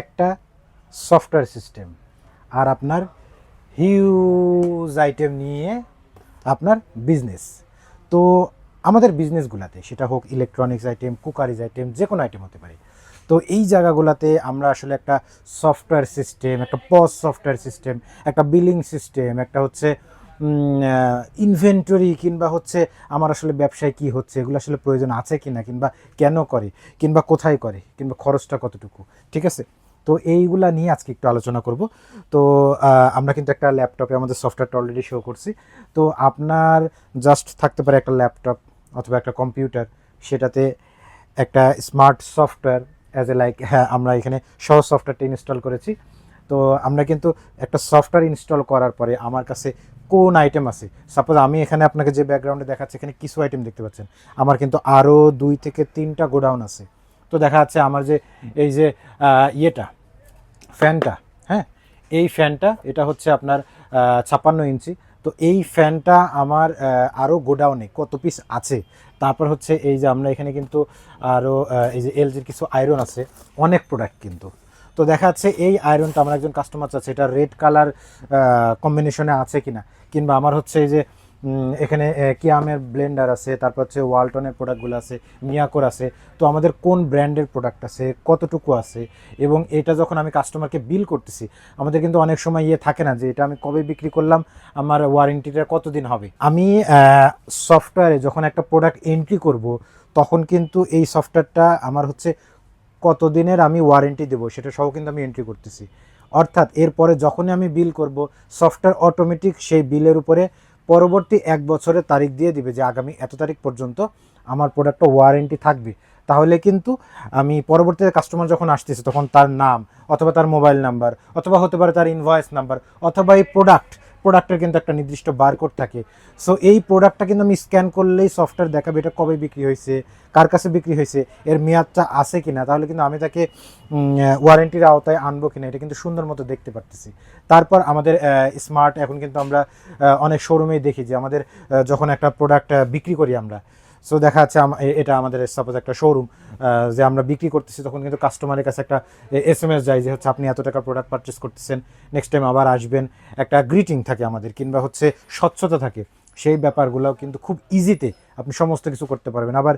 একটা software system আর আপনার huge item নিয়ে আপনার বিজনেস তো আমাদের বিজনেসগুলোতে সেটা হোক ইলেকট্রনিক্স আইটেম কুকারিজ আইটেম যে কোনো আইটেম হতে পারে। তো এই জায়গাগুলোতে আমরা আসলে একটা সফটওয়্যার সিস্টেম একটা পজ সফটওয়্যার সিস্টেম একটা বিলিং সিস্টেম একটা হচ্ছে ইনভেন্টরি কিংবা হচ্ছে আমার আসলে ব্যবসায় কি হচ্ছে, এগুলো আসলে প্রয়োজন আছে কি না কিংবা কেন করে, কিংবা কোথায় করে, কিংবা খরচটা কতটুকু, ঠিক আছে? তো এইগুলা নিয়ে আজকে একটু আলোচনা করব। তো আমরা কিন্তু একটা ল্যাপটপে আমাদের সফটওয়্যারটা অলরেডি শো করছি। তো আপনার জাস্ট থাকতে পারে একটা ল্যাপটপ অথবা একটা কম্পিউটার সেটাতে একটা smart software as a like হ্যাঁ আমরা এখানে সহজ সফটওয়্যারটা ইনস্টল করেছি। তো আমরা কিন্তু একটা সফটওয়্যার ইনস্টল করার পরে আমার কাছে কোন আইটেম আছে? সাপোজ আমি এখানে আপনাকে যে ব্যাকগ্রাউন্ডে দেখাচ্ছি, এখানে কিছু আইটেম দেখতে পাচ্ছেন। আমার কিন্তু আরও দুই থেকে তিনটা গোডাউন আছে। তো দেখা যাচ্ছে আমার যে এই যে ইয়েটা, ফ্যানটা হ্যাঁ? এই ফ্যানটা, এটা হচ্ছে আপনার ছাপ্পান্ন ইঞ্চি। তো এই ফ্যানটা আমার আরও গোডাউনে কত পিস আছে? তারপর হচ্ছে এই যে আমরা এখানে কিন্তু আরও এই যে এলজির কিছু আয়রন আছে, অনেক প্রোডাক্ট কিন্তু। তো দেখা যাচ্ছে এই আয়রনটা আমার একজন কাস্টমার চাচ্ছে, এটা রেড কালার কম্বিনেশনে আছে কিনা? কিংবা আমার হচ্ছে এই যে এখানে কিয়ামের ব্লেন্ডার আছে, তারপর হচ্ছে ওয়ালটনের প্রোডাক্টগুলো আছে মিয়াকোর আছে। তো আমাদের কোন ব্র্যান্ডের প্রোডাক্ট আছে, কতটুকু আছে, এবং এটা যখন আমি কাস্টমারকে বিল করতেছি, আমাদের কিন্তু অনেক সময় ইয়ে থাকে না যে এটা আমি কবে বিক্রি করলাম, আমার ওয়ারেন্টিটা কতদিন হবে। আমি সফটওয়্যারে যখন একটা প্রোডাক্ট এন্ট্রি করব, তখন কিন্তু এই সফটওয়্যারটা আমার হচ্ছে কতদিনের আমি ওয়ারেন্টি দেবো, সেটা সহ কিন্তু আমি এন্ট্রি করতেছি। অর্থাৎ এরপরে যখনই আমি বিল করব সফটওয়্যার অটোমেটিক সেই বিলের উপরে পরবর্তী এক বছরের তারিখ দিয়ে দিবে যে আগামী এত তারিখ পর্যন্ত আমার প্রোডাক্টটা ওয়ারেন্টি থাকবে। তাহলে কিন্তু আমি পরবর্তীতে কাস্টমার যখন আসতেছে তখন তার নাম অথবা তার মোবাইল নাম্বার অথবা হতে পারে তার ইনভয়েস নাম্বার অথবা এই প্রোডাক্ট প্রোডাক্টের কিন্তু একটা নির্দিষ্ট বারকোড থাকে। সো এই প্রোডাক্টটা কিন্তু আমি স্ক্যান করলেই সফটওয়্যার দেখাবে এটা কবে বিক্রি হয়েছে, কার কাছে বিক্রি হয়েছে, এর মেয়াদটা আছে কিনা, তাহলে কিন্তু আমি তাকে ওয়ারেন্টির আওতায় আনব কিনা, এটা কিন্তু সুন্দর মতো দেখতে পারতেছি। তারপর আমাদের স্মার্ট এখন কিন্তু আমরা অনেক শোরুমেই দেখি যে আমাদের যখন একটা প্রোডাক্ট বিক্রি করি আমরা সো দেখা যাচ্ছে এটা আমাদের সাপোজ একটা শোরুম যে আমরা বিক্রি করতেছি, তখন কিন্তু কাস্টমারের কাছে একটা এস এম এস যায় যে হচ্ছে আপনি এত টাকার প্রোডাক্ট পারচেস করতেছেন নেক্সট টাইম আবার আসবেন, একটা গ্রিটিং থাকে আমাদের, কিংবা হচ্ছে স্বচ্ছতা থাকে। সেই ব্যাপারগুলোও কিন্তু খুব ইজিতে আপনি সমস্ত কিছু করতে পারবেন। আবার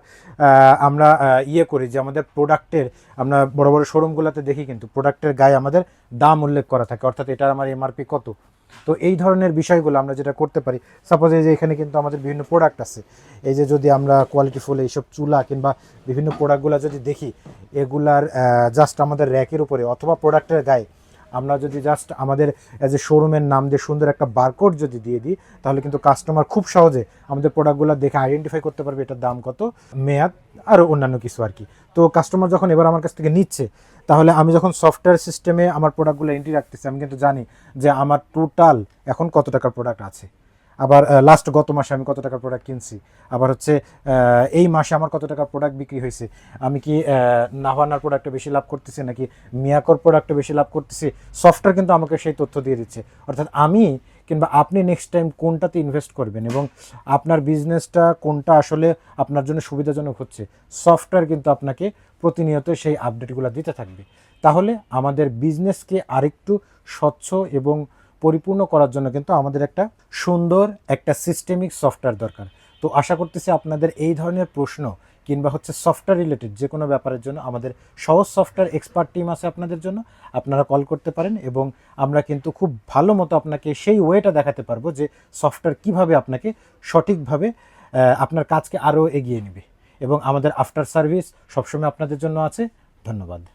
আমরা ইয়ে করি যে আমাদের প্রোডাক্টের আমরা বড় বড় শোরুমগুলোতে দেখি কিন্তু প্রোডাক্টের গায়ে আমাদের দাম উল্লেখ করা থাকে। অর্থাৎ এটার আমার এমআরপি কত? তো এই ধরনের বিষয়গুলো আমরা যেটা করতে পারি সাপোজ এই যে এখানে কিন্তু আমাদের বিভিন্ন প্রোডাক্ট আছে। এই যে যদি আমরা কোয়ালিটি ফুল এইসব চুলা কিংবা বিভিন্ন প্রোডাক্টগুলো যদি দেখি, এগুলার জাস্ট আমাদের র্যাকের উপরে অথবা প্রোডাক্টের গায়ে আমরা যদি জাস্ট আমাদের এজ এ শোরুমের নাম দিয়ে সুন্দর একটা বারকোড যদি দিয়ে দিই, তাহলে কিন্তু কাস্টমার খুব সহজে আমাদের প্রোডাক্টগুলো দেখে আইডেন্টিফাই করতে পারবে এটার দাম কত, মেয়াদ আরও অন্যান্য কিছু আর কি। তো কাস্টমার যখন এবার আমার কাছ থেকে নিচ্ছে, তাহলে আমি যখন সফটওয়্যার সিস্টেমে আমার প্রোডাক্টগুলো এন্ট্রি রাখতেছি, আমি কিন্তু জানি যে আমার টোটাল এখন কত টাকার প্রোডাক্ট আছে। আবার লাস্ট গত মাসে আমি কত টাকার প্রোডাক্ট কিনছি? আবার হচ্ছে এই মাসে আমার কত টাকার প্রোডাক্ট বিক্রি হয়েছে? আমি কি নাভানার প্রোডাক্টে বেশি লাভ করতেছি নাকি মিয়াকর প্রোডাক্টে বেশি লাভ করতেছি? সফটওয়্যার কিন্তু আমাকে সেই তথ্য দিয়ে দিচ্ছে। অর্থাৎ আমি কিংবা আপনি নেক্সট টাইম কোনটাতে ইনভেস্ট করবেন এবং আপনার বিজনেসটা কোনটা আসলে আপনার জন্য সুবিধাজনক হচ্ছে সফটওয়্যার কিন্তু আপনাকে প্রতিনিয়ত সেই আপডেটগুলো দিতে থাকবে। তাহলে আমাদের বিজনেসকে আরেকটু স্বচ্ছ এবং পরিপূর্ণ করার জন্য কিন্তু আমাদের একটা সুন্দর একটা সিস্টেমিক সফটওয়্যার দরকার। তো আশা করতেছি আপনাদের এই ধরনের প্রশ্ন কিংবা হচ্ছে সফটওয়্যার রিলেটেড যে কোনো ব্যাপারের জন্য আমাদের সহজ সফটওয়্যার এক্সপার্ট টিম আছে আপনাদের জন্য, আপনারা কল করতে পারেন এবং আমরা কিন্তু খুব ভালো মতো আপনাকে সেই ওয়েটা দেখাতে পারব যে সফটওয়্যার কীভাবে আপনাকে সঠিকভাবে আপনার কাজকে আরও এগিয়ে নেবে। এবং আমাদের আফটার সার্ভিস সবসময় আপনাদের জন্য আছে। ধন্যবাদ।